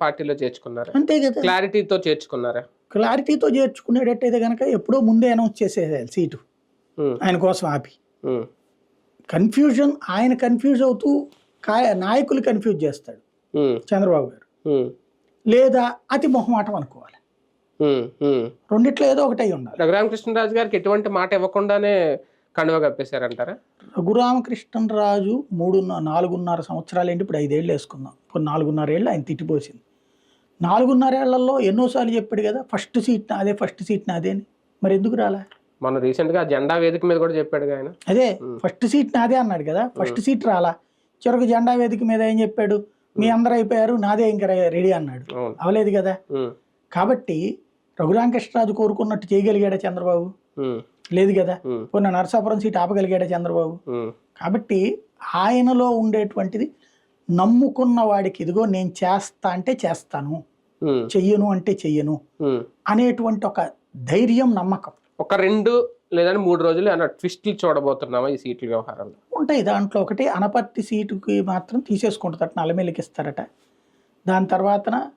పార్టీలో చేర్చుకున్నారా? అంతే కదా. క్లారిటీతో చేర్చుకున్నారా? క్లారిటీతో చేర్చుకునేటట్టయితే కనుక ఎప్పుడో ముందే అనౌన్స్ చేసేయాలి సీటు. ఆయన కోసం ఆపి. కన్ఫ్యూజన్ ఆయన కన్ఫ్యూజ్ అవుతూ నాయకులు కన్ఫ్యూజ్ చేస్తాడు చంద్రబాబు గారు. లేదా అతి మొహమాటం అనుకోవాలి. రెండిట్లో ఏదో ఒకటి అయి ఉండాలి. రఘురామకృష్ణరాజు గారికి ఎటువంటి మాట ఇవ్వకుండానే కండువ కప్పేశారంటారా? రఘురామకృష్ణరాజు మూడున్న నాలుగున్నర సంవత్సరాలు ఏంటి? ఇప్పుడు ఐదేళ్ళు వేసుకుందాం. ఇప్పుడు నాలుగున్నర ఏళ్ళు ఆయన తిట్టిపోసింది. నాలుగున్నర ఏళ్ళలో ఎన్నోసార్లు చెప్పాడు కదా ఫస్ట్ సీట్ నాదే ఫస్ట్ సీట్ నాదే అని. మరి ఎందుకు రాలే? మొన్న రీసెంట్గా జెండా వేదిక మీద కూడా చెప్పాడు ఆయన. అదే ఫస్ట్ సీట్ నాదే అన్నాడు కదా ఫస్ట్ సీట్ రాలా? చివరికి జెండా వేదిక మీద ఏం చెప్పాడు? మీ అందరూ అయిపోయారు నాదే ఇంకా రెడీ అన్నాడు. అవలేదు కదా? కాబట్టి రఘురామకృష్ణరాజు కోరుకున్నట్టు చేయగలిగాడా చంద్రబాబు? లేదు కదా. పోనీ నరసాపురం సీట్ ఆపగలిగాడా చంద్రబాబు? కాబట్టి ఆయనలో ఉండేటువంటిది నమ్ముకున్న వాడికి ఇదిగో నేను చేస్తా అంటే చేస్తాను. చెయ్యను అంటే చెయ్యను. అనేటువంటి ఒక ధైర్యం నమ్మకం. ఒక రెండు లేదంటే మూడు రోజులు అన్న ట్విస్ట్లు చూడబోతున్నామా ఈ సీట్ల వ్యవహారంలో? ఉంటాయి. దాంట్లో ఒకటి అనపర్తి సీటుకి మాత్రం తీసేసుకుంటారట నల్లమెల్లికి ఇస్తారట. దాని తర్వాతన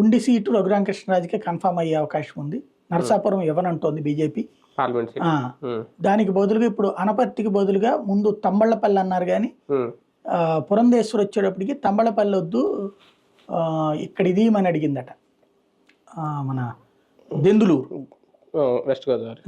ఉండి సీటు రఘురామకృష్ణరాజుకే కన్ఫామ్ అయ్యే అవకాశం ఉంది. నరసాపురం ఇవ్వనంటోంది బీజేపీ? దానికి బదులుగా ఇప్పుడు అనపర్తికి బదులుగా ముందు తమ్మళ్ళపల్లి అన్నారు కానీ పురంధేశ్వర్ వచ్చేటప్పటికి తంబళపల్లి వద్దు ఇక్కడ ఇది అని అడిగిందట. మన దెందులూరు. వెస్ట్ గోదావరి.